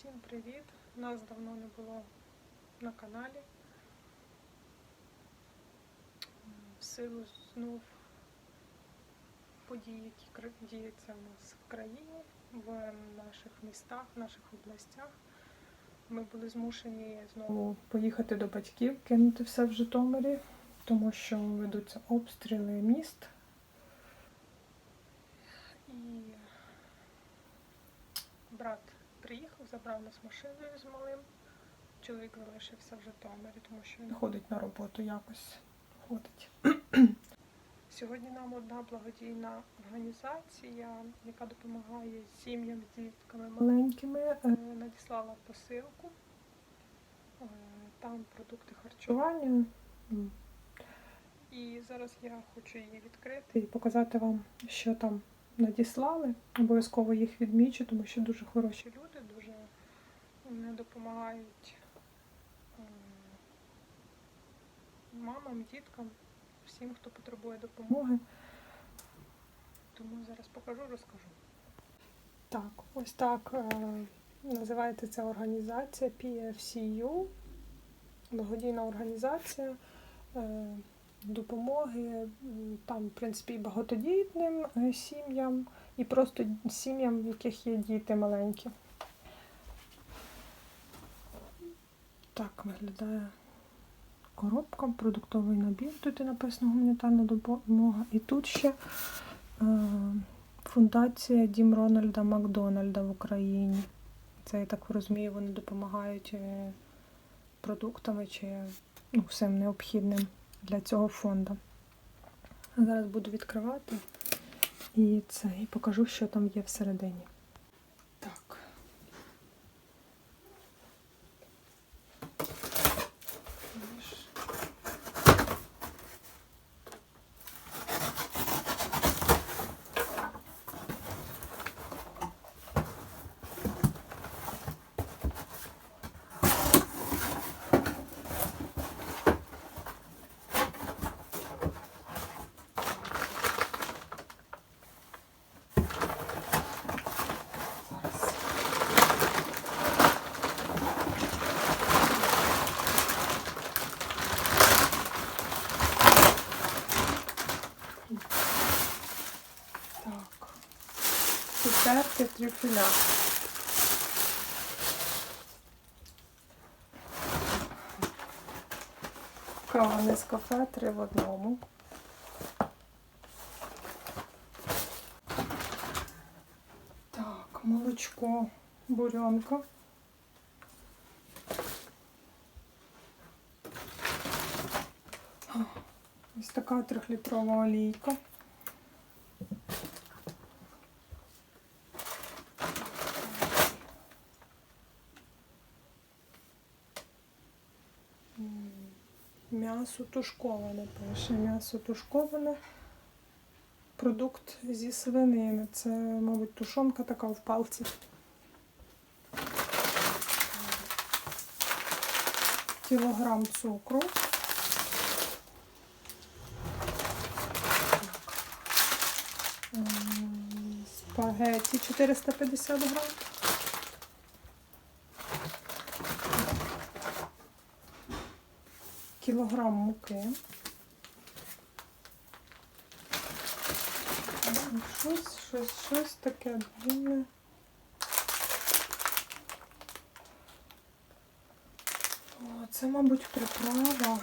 Всім привіт! Нас давно не було на каналі. В силу знов подій, які діються у нас в країні, в наших містах, в наших областях. Ми були змушені знову поїхати до батьків, кинути все в Житомирі, тому що ведуться обстріли міст. І брат приїхав, забрав нас машиною з малим. Чоловік залишився в Житомирі, тому що він ходить на роботу якось. Ходить. Сьогодні нам одна благодійна організація, яка допомагає сім'ям з дітками маленькими, е, надіслала посилку. Е, Там продукти харчування. І зараз я хочу її відкрити і показати вам, що там надіслали. Обов'язково їх відмічу, тому що дуже хороші люди, вони допомагають мамам, діткам, всім, хто потребує допомоги. Тому зараз покажу, розкажу. Так, ось так е, називається ця організація PFCU, благодійна організація е, допомоги там, в принципі, і багатодітним е, сім'ям, і просто сім'ям, в яких є діти маленькі. Так виглядає коробка, продуктовий набір. Тут і написано гуманітарна допомога. І тут ще е, фундація Дім Рональда Макдональда в Україні. Це, я так розумію, вони допомагають е, продуктами чи ну, всім необхідним для цього фонду. Зараз буду відкривати і це, і покажу, що там є всередині. Так. Так. Цукерки трюфеля. Кава не з кафе, три в одному. Так, молочко, буренка. Ось така трьохлітрова олійка. М'ясо тушковане пише. М'ясо тушковане. Продукт зі свинини. Це, мабуть, тушонка така в палці. Кілограм цукру. М, Спагетті 450 грам. Кілограм муки. Щось, щось, щось таке дивне. О, це, мабуть, приправа.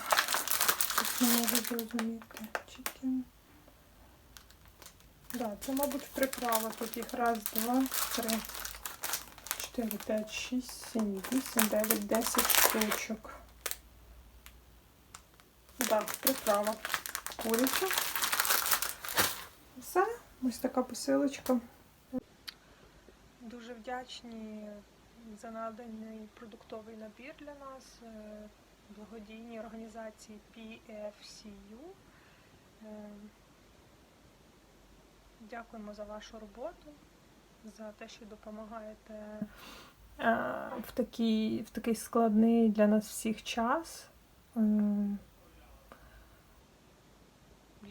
Тут не можу зрозуміти. Чикен. Да, це, мабуть, приправа. Тут їх раз, два, три, чотири, п'ять, шість, сім, вісім, дев'ять, десять штучок. Да, приправа. Куриця. Все, ось така посилочка. Дуже вдячні за наданий продуктовий набір для нас. е, Благодійній організації PFCU. Е, Дякуємо за вашу роботу, за те, що допомагаєте е, в такий, в такий складний для нас всіх час.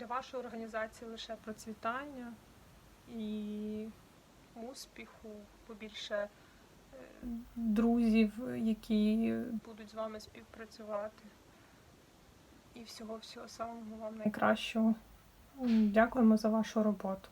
Для вашої організації лише процвітання і успіху, побільше друзів, які будуть з вами співпрацювати. І всього всього самого вам найкращого. Дякуємо за вашу роботу.